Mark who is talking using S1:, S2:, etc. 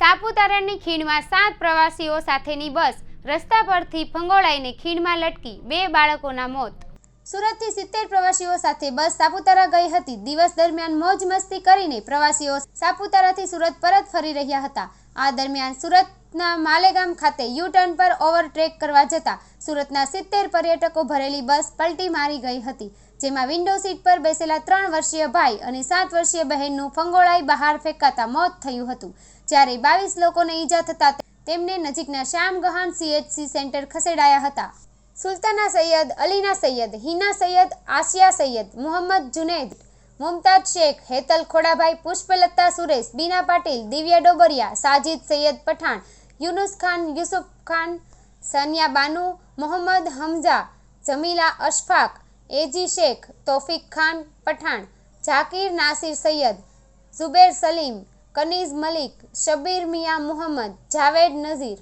S1: સાપુતારાની ખીણમાં સાત પ્રવાસીઓ સાથેની બસ રસ્તા પરથી ફંગોળાઈને ખીણમાં લટકી બે બાળકોના મોત. સુરતથી સિત્તેર પ્રવાસીઓ સાથે બસ સાપુતારા ગઈ હતી. દિવસ દરમિયાન મોજ મસ્તી કરીને પ્રવાસીઓ સાપુતારાથી સુરત પરત ફરી રહ્યા હતા. આ દરમિયાન સુરતના માલેગામ ખાતે યુ ટર્ન પર ઓવરટેક કરવા જતા સુરતના સિત્તેર પર્યટકો ભરેલી બસ પલટી મારી ગઈ હતી, જેમાં વિન્ડો સીટ પર બેસેલા ત્રણ વર્ષીય ભાઈ અને સાત વર્ષીય બહેનનું ફંગોળાઈ બહાર ફેંકાતા મોત થયું હતું. જ્યારે બાવીસ લોકોને ઈજા થતા તેમને નજીકના શ્યામ ગહાન સીએચસી સેન્ટર ખસેડાયા હતા. સુલતાના સૈયદ અલીના સૈયદ હિના સૈયદ આસિયા સૈયદ મુહમ્મદ જુનેદ મુમતાજ શેખ હેતલ ખોડાભાઈ પુષ્પલતા સુરેશ બીના પાટીલ દિવ્યા ડોબરિયા સાજિદ સૈયદ પઠાણ યુનુસ ખાન યુસુફ ખાન સનિયા બાનુ મોહમ્મદ હમઝા જમીલા અશફાક એજી શેખ તોફિક ખાન પઠાણ ઝાકીર નાસિર સૈયદ ઝુબેર સલીમ કનીઝ મલિક શબીર મિયા મુહમ્મદ જાવેદ નઝીર